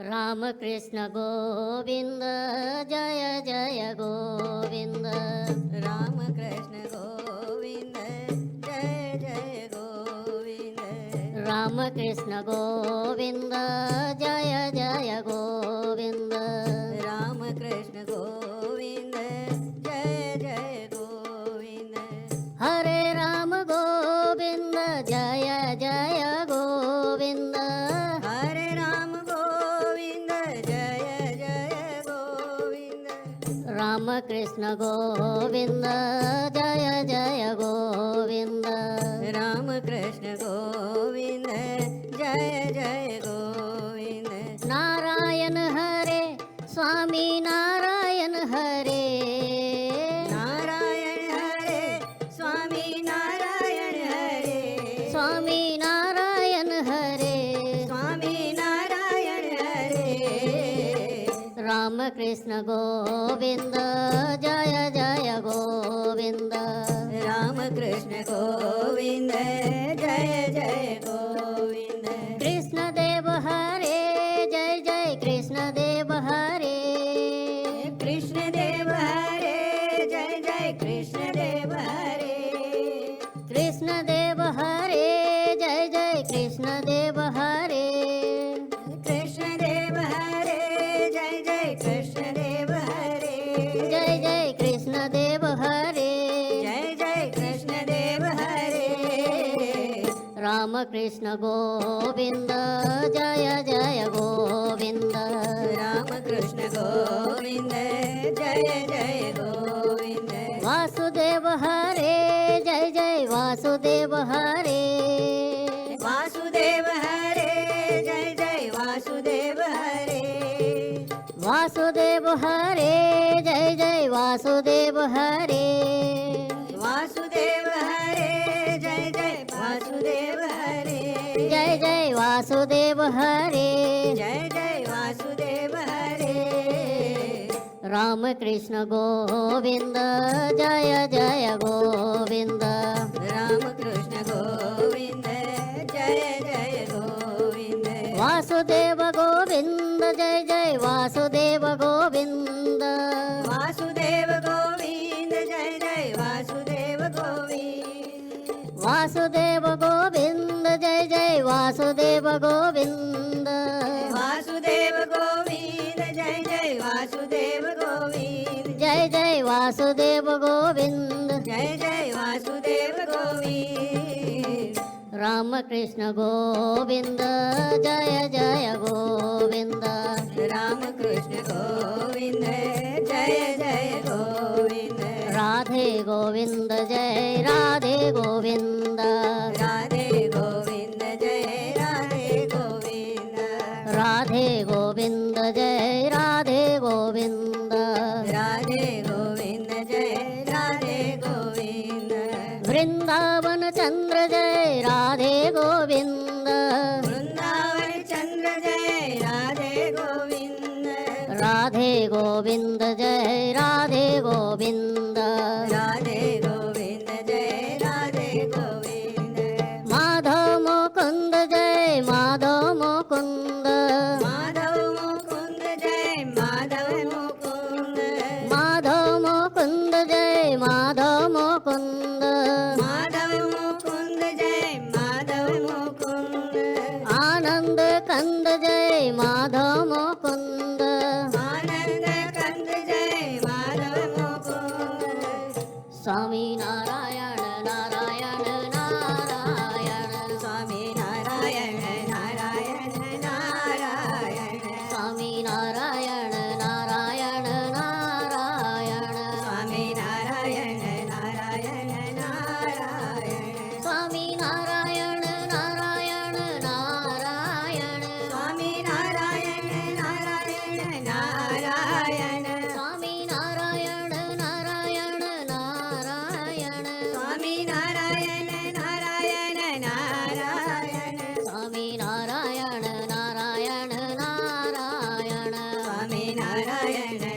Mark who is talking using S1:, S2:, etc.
S1: रामकृष्ण गोविन्द जय जय गोविन्द।
S2: रामकृष्ण गोविन्द जय जय गोविन्द।
S1: रामकृष्ण गोविन्द जय जय गोविन्द
S2: रामकृष्ण गोविन्द जय जय गोविन्द।
S1: रामकृष्ण गोविन्द जय जय गोविन्द। नारायण हरे स्वामी नारायण हरे रामकृष्ण गोविन्द जय जय गोविन्द
S2: रामकृष्ण गोविन्द जय जय गोविन्द
S1: कृष्णदेव हरे जय जय कृष्णदेव हरे
S2: कृष्णदेव हरे जय जय कृष्णदेव
S1: रामकृष्ण गोविन्द जय जय गोविन्द
S2: रामकृष्ण गोविन्द जय जय गोविन्द
S1: वासुदेव हरे जय जय वासुदेव हरे
S2: वासुदेव हरे जय जय वासुदेव हरे
S1: वासुदेव हरे जय जय वासुदेव हरे
S2: वासुदेव हरे। जय जय वासुदेव हरे।
S1: रामकृष्ण गोविन्द जय जय गोविन्द।
S2: रामकृष्ण गोविन्द जय जय गोविन्द।
S1: वासुदेव गोविन्द जय जय वासुदेव गोविन्द।
S2: वासुदेव गोविन्द जय जय वासुदेव गोविन्द।
S1: वासुदेव गोविन्द जय जय वासुदेव गोविन्द।
S2: वासुदेव गोविन्द जय जय वासुदेव गोविन्द।
S1: जय जय वासुदेव गोविन्द।
S2: जय जय वासुदेव गोविन्द।
S1: रामकृष्ण गोविन्द जय जय गोविन्द।
S2: रामकृष्ण गोविन्द जय जय गोविन्द।
S1: राधे गोविन्द जय राधे गोविन्द
S2: राधे गोविन्द गोविन्द
S1: राधे गोविन्द जय राधे गोविन्द वृन्दावन चन्द्र जय राधे गोविन्द
S2: वृन्दावन चन्द्र जय राधे गोविन्द
S1: राधे गोविन्द जय माधव मुकुन्द जय माधव मुकुन्द
S2: माधव मुकुन्द जय माधव मुकुन्द
S1: आनन्द कन्द जय माधव मुकुन्द
S2: आनन्द कन्द जय माधव मुकुन्द
S1: स्वामी नारायण नारायण। yeah, yeah.